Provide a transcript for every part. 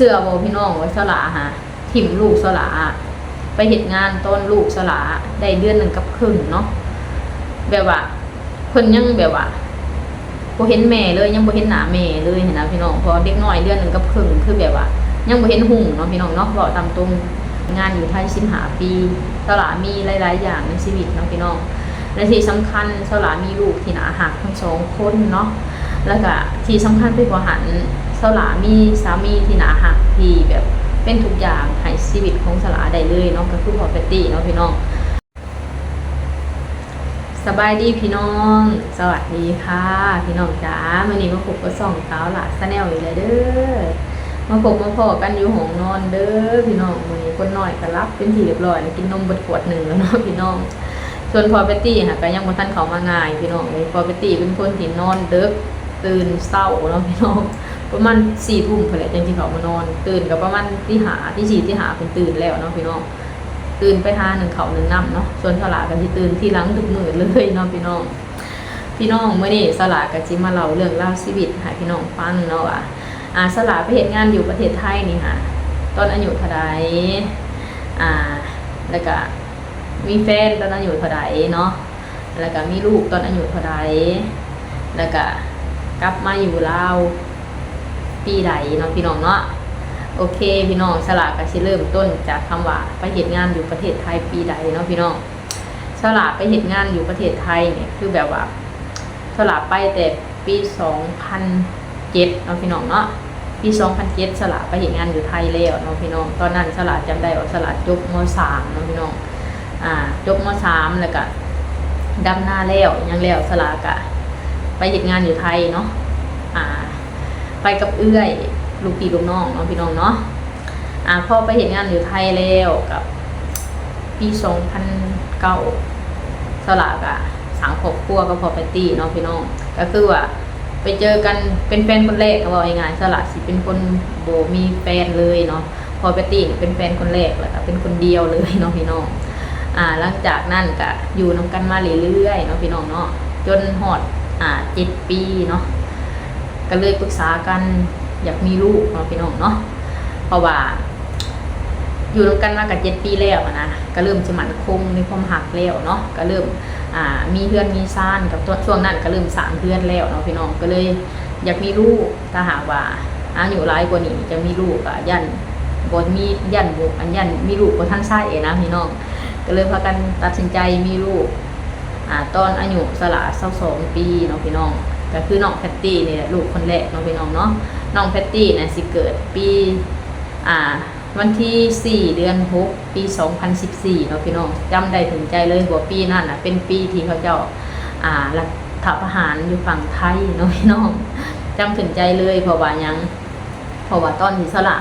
สื้อโบพี่น้องไว้สละฮะถิ่มลูกสละไปเหตุงานต้นลูกสละได้เดือนหนึ่งกับครึ่งเนาะแบบว่าเพิ่นยังแบบว่าบ่เห็นแม่เลยยังบ่เห็นหน้าแม่เลยเห็นนะพี่น้องพอเด็กน้อยเดือนหนึ่งกับครึ่งคือแบบว่า ยังบ่เห็นหุ่งเนาะพี่น้องเนาะบอกตามตรงงานอยู่ไทยสิบหาปีสละมีหลาย ๆ อย่างในชีวิตเนาะพี่น้องและที่สำคัญสละมีลูกที่หนาหักทั้งสองคนเนาะแล้วก็ที่สำคัญไปกว่าหัน สลามีสามีที่หนาหักที่แบบเป็นทุกอย่างให้ชีวิตของสลาได้เลยเนาะก็คือพอเปตี้เนาะพี่น้องสบายดีพี่น้อง สวัสดีค่ะ พี่น้องจ๋ามื่อนี้มาพบกับสองสาหลาสแนลอยู่เลยเด้อมาพบมาพอกันอยู่ห้องนอนเด้อพี่น้องมื่อนี้คนน้อยก็รับเป็นที่เรียบร้อยแล้วกินนมบดขวดหนึ่งแล้วเนาะพี่น้อง ส่วนพอเปตี้ค่ะก็ยังบ่ทันเขามาง่ายพี่น้องเลยพอเปตี้เป็นคนที่นอนเดึกตื่นเศร้าเนาะพี่น้อง ประมาณสี่ทุ่มเพื่อแหละจังที่เขามานอน ตื่นก็ประมาณที่หาที่สี่ที่หาเป็นตื่นแล้วเนาะพี่น้องตื่นไปหาหนึ่งเขาหนึ่งน้ำเนาะส่วนสลากันที่ตื่นที่หลังทุกมือเลยเนาะพี่น้อง พี่น้องเมื่อนี้สลากันจิมาเล่าเรื่องเล่าชีวิตให้พี่น้องฟังเนาะว่าอ่าสลาไปเห็นงานอยู่ประเทศไทยนี่ค่ะตอนอายุเท่าใดอ่าแล้วก็มีแฟนตอนอายุเท่าใดเนาะแล้วก็มีลูกตอนอายุเท่าใดแล้วก็กลับมาอยู่ลาว ปีใดเนาะพี่น้องเนาะโอเค พี่น้องสลากก็สิเริ่มต้นจากคำว่าไปเหตุงานอยู่ประเทศไทยปีใดเนาะพี่น้องสลากไปเหตุงานอยู่ประเทศไทยเนี่ยคือแบบว่าสลากไปแต่ปี2007เนาะพี่น้องเนาะปี2007สลากไปเหตุงานอยู่ไทยแล้วเนาะพี่น้องตอนนั้นสลากจำได้ว่าสลากจบม .3 เนาะพี่น้องอ่าจบม .3 แล้วก็ดำหน้าแล้วยังแล้วสลากอะไปเหตุงานอยู่ไทยเนาะ ไปกับเอื้อยลูกพี่ลูกน้องเนาะพี่น้องเนาะอ่าพ่อไปเห็นงานอยู่ไทยแล้วกับปีสองพันเก้าสลากอะสังคบครัวก็พอไปตีเนาะพี่น้อง ก็คือว่าไปเจอกันเป็นแฟนคนแรกก็บอกง่ายๆสละสิเป็นคนโบมีแฟนเลยเนาะพอไปตีเป็นแฟนคนแรกแล้วก็เป็นคนเดียวเลยเนาะพี่น้องอ่าหลังจากนั้นก็อยู่นํกันมาเรื่อยๆเนาะพี่น้องเนาะจนหอดอ่าเจ็ดปีเนาะ ก็เลยปรึกษากันอยากมีลูกเนาะพี่น้องเนาะเพราะว่า อยู่ร่วมกันมากับเจ็ดปีแล้วนะก็เริ่มจะมั่นคงในความหักแล้วเนาะก็เริ่มอ่ามีเพื่อนมีซ่านกับตัวช่วงนั้นก็เริ่มสางเพื่อนแล้วเนาะพี่น้องก็เลย อยากมีลูกถ้าหากว่าอายุร้ายกว่านี้จะมีลูกอะยันบนมียันบุกอันยันมีลูกบนท่านไส้นะพี่น้องก็เลยพากันตัดสินใจมีลูกอ่าตอนอายุสละเศร้าสองปีเนาะพี่น้อง ก็คือน้องแพตตี้เนี่ยลูกคนแรกเนาะพี่น้องเนาะน้องแพตตี้เนี่ยสิเกิดปีอ่าวันที่ 4 เดือน 6 ปี 2014เนาะพี่น้องจำได้ถึงใจเลยว่าปีนั้นน่ะเป็นปีที่เขาเจ้าอ่ารัฐประหารอยู่ฝั่งไทยเนาะพี่น้องจำถึงใจเลยเพราะว่ายังเพราะว่าตอนที่สละ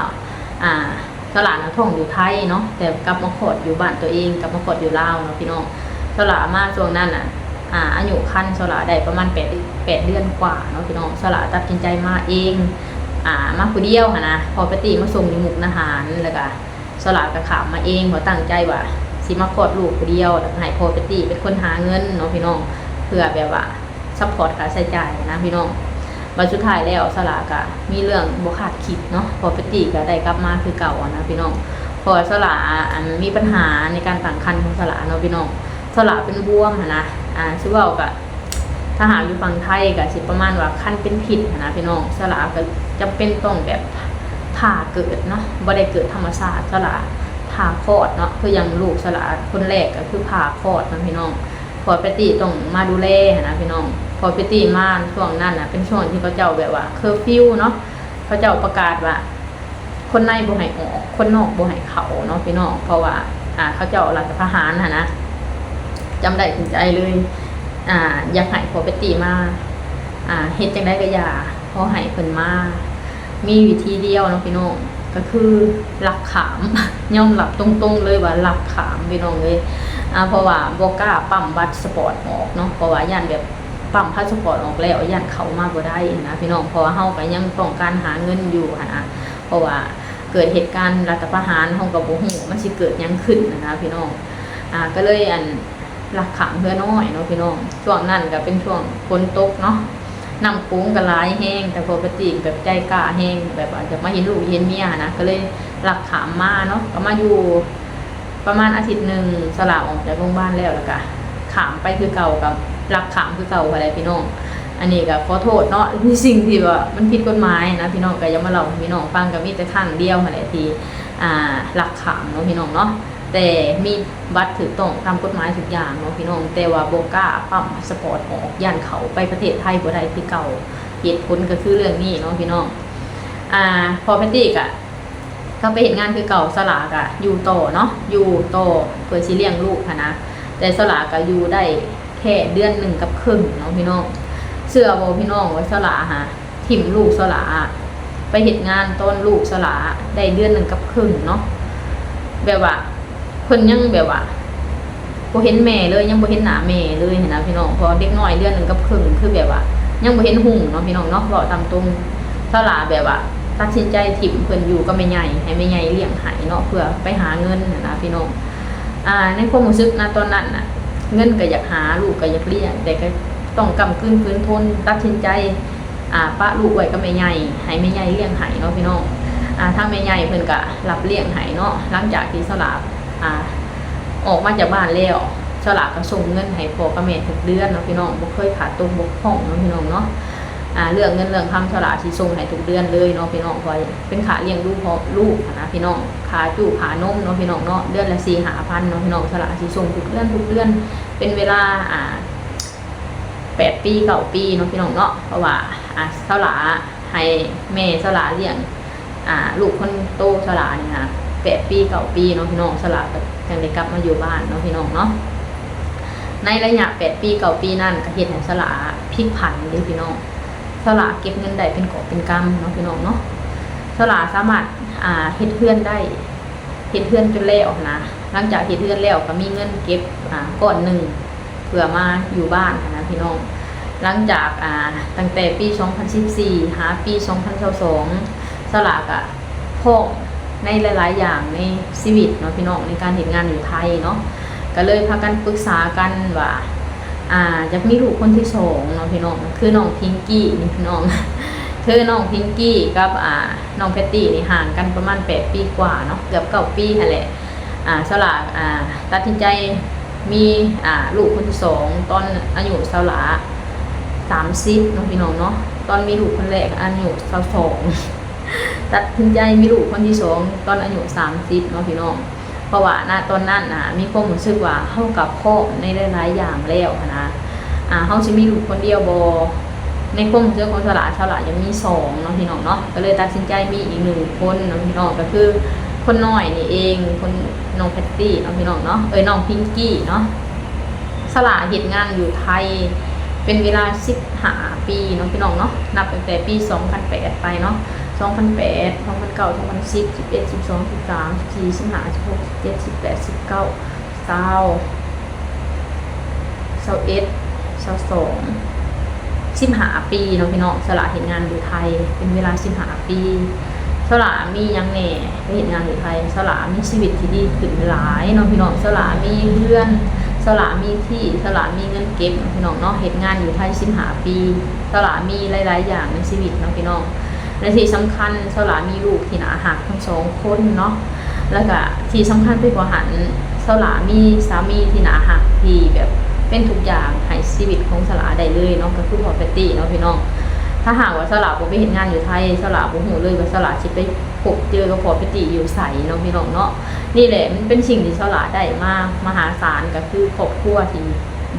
อ่าสละนะท่องอยู่ไทยเนาะแต่กลับมาขอดอยู่บ้านตัวเองกลับมาขอดอยู่ลาวเนาะพี่น้องสละมาช่วงนั้นอะอ่าอายุคันสละได้ประมาณแปดแปดเดือนกว่าเนาะพี่น้องสละตัดสินใจมาเองอ่ามาผู้เดียวค่ะนะพอปฏิมาส่งในมุกนาหารแล้วก็สละกระขามมาเองพราะตั้งใจว่าสิมาคลอดลูกผู้เดียวแล้วให้พอปฏิเป็นคนหาเงินเนาะพี่น้องเพื่อแบบว่าซัพพอร์ตค่าใช้จ่ายนะพี่น้องวันสุดท้ายแล้วสละก็มีเรื่องบ่คาดคิดเนาะพอปฏิก็ได้กลับมาคือเก่านะพี่น้องพอสละอันมีปัญหาในการตั้งครรภ์ของสละเนาะพี่น้องสละเป็นบวมนะอ่าชื่อว่ากับ ถ้าหากอยู่ฝั่งไทยกับสิประมาณว่าขั้นเป็นผิดนะพี่น้องสละก็จำเป็นต้องแบบผ่าเกิดเนาะบ่ได้เกิดธรรมชาติสละผ่าคลอดเนาะคืออย่างลูกสละคนแรกก็คือผ่าคลอดนะพี่น้องพอไปตีต้องมาดูแลนะพี่น้องพอไปตีมาช่วงนั้นนะเป็นช่วงที่เขาเจ้าแบบว่าเคอร์ฟิวเนาะเขาเจ้าประกาศว่า คนในบ่ให้ออก คนนอกบ่ให้เขาเนาะพี่น้องเพราะว่า อ่าเขาเจ้ารัฐประหารหั้นนะจำได้ถึงใจเลย อ่าอยากให้พอไปตีมาอ่าเฮ็ดจังได้ก็อย่าพอให้เพิ่นมามีวิธีเดียวเนาะพี่น้องก็คือหลักขามย่อมหลับตรงๆเลยว่าหลักขามพี่น้องเลยอ่าเพราะว่าบกล้าปั๊มบัตรสปอร์ตออกเนาะเพราะว่าย่านแบบปั๊มพาสปอร์ตออกแล้วย่านเขามาบ่าได้นะพี่น้องเพราะว่าเฮาก็ยังต้องการหาเงินอยู่นะเพราะว่าเกิดเหตุการณ์รัฐประหารเฮาก็บ่ฮู้มันสิเกิดยังขึ้นนะพี่น้องอ่าก็เลยอัน หลักขังเพื่อน้อยเนาะพี่น้องช่วงนั้นก็เป็นช่วงฝนตกเนาะน้ำโค้งกระลายแห้ง แต่พอปกติแบบใจกล้าแห้งแบบว่าจจะมาเห็นลูกเห็นเมียนะก็เลยหลักขามมาเนาะก็มาอยู่ประมาณอาทิตย์หนึ่งสลาออกจากโรงพยาบาลแล้วล้วก็ขามไปคือเก่ากับหลักขามคือเก่าอะไรพี่น้องอันนี้ก็ขอโทษเนาะที่สิ่งที่ว่ามันผิดกฎหมายนะพี่น้องก็ยังมาเล่าพี่น้องฟังก็มีแต่ข้างเดียวอะไรทีอ่าหลักขามเนาะพี่น้องเนาะ แต่มีบัตรถือต้องตามกฎหมายทุกอย่างเนาะพี่น้องแต่ว่าโบก้าปั๊มสปอร์ตออกย่านเขาไปประเทศไทยบ่ได้คือเก่าเหตุผลก็คือเรื่องนี้เนาะพี่น้องอ่าพอแพตตี้กะก็ไปเห็นงานคือเก่าสลากะอยู่ต่อเนาะอยู่ต่อเพื่อสิเลี้ยงลูกค่ะนะแต่สลากะอยู่ได้แค่เดือนหนึ่งกับครึ่งเนาะพี่น้องเสื้อโบพี่น้องว่าสลาฮะถิ่มลูกสลาไปเห็นงานต้นลูกสลาได้เดือนหนึ่งกับครึ่งเนาะแบบว่า พิ่นยังแบบว่าบ่เห็นแม่เลยยังบ่เห็นหน้าแม่เลยเห็นนะพี่น้องเพอเด็กน้อยเดือนหนึ่งกับครึ่งคือแบบว่า ยังบ่เห็นหุ่งเนาะพี่น้องเนาะบอกตามตรงสลาแบบว่าตัดสินใจถิ่มเพิ่นอยู่ก็ไม่ใหญ่ให้ไม่ใหญ่เลี้ยงหายเนาะเพื่อไปหาเงินนะพี่น้องอ่าในความรู้สึกนะตอนนั้นน่ะ เงินก็อยากหาลูกก็อยากเลี้ยงแต่ก็ต้องกำกืนพื้นทนตัดสินใจอ่าปะลูกไว้ก็ไม่ใหญ่ให้ไม่ใหญ่เลี้ยงหายเนาะพี่น้องอ่าถ้าไม่ใหญ่เพิ่นก็รับเลี้ยงหายเนาะหลังจากที่สลา อ่า ออกมาจากบ้านแล้วสลากก็ส่งเงินให้พ่อกับแม่ทุกเดือนเนาะพี่น้องบ่เคยขาดตรงบกพร่องเนาะพี่น้องเนาะอ่าเรื่องเงินเรื่องคำฉลาดที่ส่งให้ทุกเดือนเลยเนาะพี่น้องคอยเป็นขาเลี้ยงลูกพอลูกนะพี่น้องขาจูขานมเนาะพี่น้องเนาะเดือนละสี่หาพันเนาะพี่น้องฉลาดที่ส่งทุกเดือนทุกเดือน เป็นเวลาอ่าแปดปีเก้าปีเนาะพี่น้องเนาะเพราะว่าอ่าฉลาให้แม่ฉลาเลี้ยงอ่าลูกคนโตฉลาเนี่ยนะ แปดปีเก้าปีเนาะพี่น้องฉลากยังได้กลับมาอยู่บ้านเนาะพี่น้องเนาะในระยะแปดปีเก้าปีนั่นก็เห็นให้ฉลาพลิกผันเลยพี่น้องสลากเก็บเงินได้เป็นกอบเป็นกำเนาะพี่น้องเนาะสลากสามารถอ่าเฮ็ดเพื่อนได้เฮ็ดเพื่อนจนแล้วนะหลังจากเฮ็ดเพื่อนแล้วก็มีเงินเก็บอ่าก้อนหนึ่งเพื่อมาอยู่บ้านนะพี่น้อง หลังจากอ่าตั้งแต่ปี 2014 หาปี 2022สลากอะพ่อ ในหลาย ๆ อย่างในชีวิตเนาะพี่น้องในการเห็นงานอยู่ไทยเนาะก็เลยพากันปรึกษากันว่าอ่าจะมีลูกคนที่สองเนาะพี่น้องคือน้องพิงกี้นี่พี่น้องคือน้องพิงกี้กับอ่าน้องแพตตี้นี่ห่างกันประมาณแปดปีกว่าเนาะเกือบเก้าปีแหละอ่าสลากอ่าตัดสินใจมีอ่าลูกคนที่สองตอนอายุสลาสามสิบเนาะพี่น้องเนาะตอนมีลูกคนแรกอายุสาวสอง ตัดสินใจมีลูกคนที่สองตอนอายุสามสิบเนาะพี่น้องเพราะว่าณตอนนั้นนะมีความรู้สึกว่าเฮากับพ่อในหลายๆอย่างแล้วนะอ่าเฮาสิมีลูกคนเดียวบ่ในความรู้สึกของสลาสลายังมีสองเนาะพี่น้องเนาะก็เลยตัดสินใจมีอีกหนึ่งคนเนาะพี่น้องก็คือ คนน้อยนี่เองคนน้องแพตตี้เนาะพี่น้องเนาะเอ้ยน้องพิงกี้เนาะสลาเฮ็ดงานอยู่ไทยเป็นเวลา15ปีเนาะพี่น้องเนาะนับตั้งแต่ปี 2008 ไปเนาะ 2008 2009 2010 11 12 13 14 15 16 17 18 19 20 21 22 15ปีเนาะพี่น้องสละเห็นงานอยู่ไทย เป็นเวลา15ปีสละมียังแหน่ไปเห็นงานอยู่ไทยสละมีชีวิตที่ดีขึ้นหลายเนาะพี่น้องสละมีเพื่อนสละมีที่สละมีเงินเก็บเนาะพี่น้องเนาะเห็นงานอยู่ไทย15ปีสละมีหลาย ๆ อย่างในชีวิตเนาะพี่น้อง และที่สำคัญสลามีลูกที่หนาหักทั้งสองคนเนาะแล้วก็ที่สำคัญไปกว่าหันสลามีสามีที่หนาหักที่แบบเป็นทุกอย่างให้ชีวิตของสลาได้เลยเนาะก็คือพอเปตตี้เนาะพี่น้องถ้าหากว่าสลาบ่ไปเห็นงานอยู่ไทยสลาบ่หูเลยว่าสลาสิไปพบเจอกับพอเปตตี้อยู่ใสเนาะพี่น้องเนาะนี่แหละมันเป็นสิ่งที่สลาได้มากมหาศาลก็คือครอบครัวที่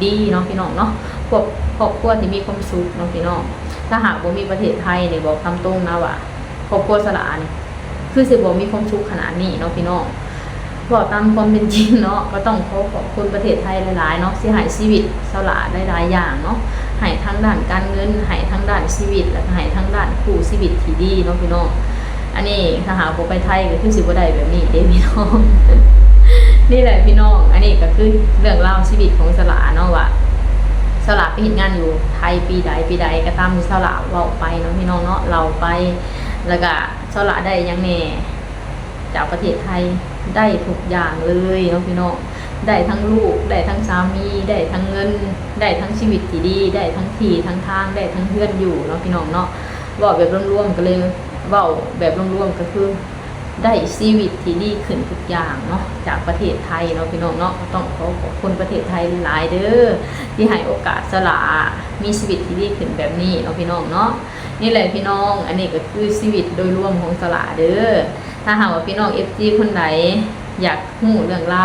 ดีเนาะพี่น้องเนาะครอบครอบครัวที่มีความสุขเนาะพี่น้อง ถ้าหากบ่มีประเทศไทยเนี่ยบอกตามตรงนะว่าครอบครัวสลานี่คือสิบ่มีความสุขขนาดนี้เนาะพี่น้องบอกตามความเป็นจริงเนาะก็ต้องขอขอบคุณประเทศไทยหลายๆเนาะที่ให้ชีวิตสลาได้หลายอย่างเนาะให้ทั้งด้านการเงินให้ทั้งด้านชีวิต แล้วก็ให้ทั้งด้านคู่ชีวิตที่ดีเนาะพี่น้องอันนี้ถ้าหากบ่ไปไทยก็คือสิบ่ได้แบบนี้เด้พี่น้องนี่แหละพี่น้อง อันนี้ก็คือเรื่องราชีวิตของสลาเนาะว่า สละไปเห็นงานอยู่ไทยปีใดปีใดก็ตามที่สละเว่าไปเนาะพี่น้องเนาะเราไป แล้วก็สละได้ยังแน่จากประเทศไทยได้ทุกอย่างเลยเนาะพี่น้องได้ทั้งลูกได้ทั้งสามีได้ทั้งเงิน ได้ทั้งชีวิตที่ดี ได้ทั้งที่ทั้งทางได้ทั้งเพื่อนอยู่เนาะพี่น้องเนาะเว่าแบบรวมๆก็เลยว่าแบบรวมๆก็คือ ได้ชีวิตที่ดีขึ้นทุกอย่างเนาะจากประเทศไทยเนาะพี่น้องเนาะต้องขอขอบคุณประเทศไทยหลายเด้อที่ให้โอกาสสละมีชีวิตที่ดีขึ้นแบบนี้เนาะพี่น้องเนาะนี่แหละพี่น้อง อันนี้ก็คือชีวิตโดยรวมของสละเด้อถ้าหากว่าพี่น้อง FG คนใดอยากรู้เรื่องเรา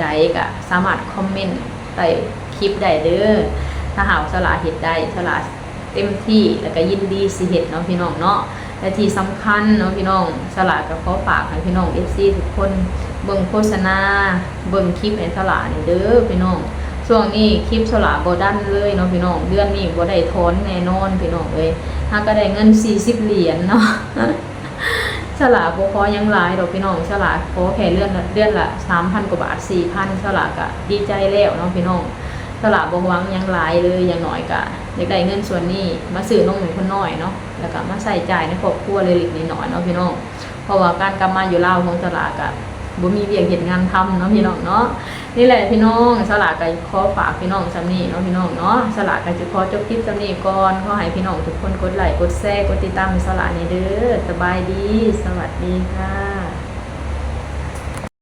ใดก็สามารถคอมเมนต์ใต้คลิปได้เด้อถ้าหากว่าสละเฮ็ดได้สละเต็มที่แล้วก็ยินดีสิเฮ็ดเนาะพี่น้องเนาะ และที่สำคัญเนาะพี่น้องสลากกับขอฝากให้พี่น้องเอฟซีทุกคนเบิ่งโฆษณาเบิ่งคลิปในสลากนี่เด้อพี่น้องช่วงนี้คลิปสลากบดันเลยเนาะพี่น้องเดือนนี้บ่ได้ทอนแน่นอนพี่น้องเอ้ยถ้าก็ได้เงิน40เหรียญเนาะสลากบ่พอยังหลายดอกพี่น้องสลากขอแค่เดือนเดือนละ3,000กว่าบาท4,000สลากก็ดีใจแล้วเนาะพี่น้องสลากบหวังยังหลายเลยอย่างน้อยก็ อยากได้เงินส่วนนี้มาซื้อนมให้คนน้อยเนาะแล้วก็มาใส่จ่ายในครอบครัวเล็กๆน้อยๆเนาะพี่น้องเพราะว่าการกลับมาอยู่ลาวของสลากอะบ่มีเวียกเห็นงานทำเนาะพี่น้องเนาะนี่แหละพี่น้องสลากก็ขอฝากพี่น้องซำนี้เนาะพี่น้องเนาะสลากก็จะขอจบคลิปซำนี้ก่อนขอให้พี่น้องทุกคนกดไลค์กดแชร์กดติดตามสลากนี่เด้อสบายดี สวัสดีค่ะ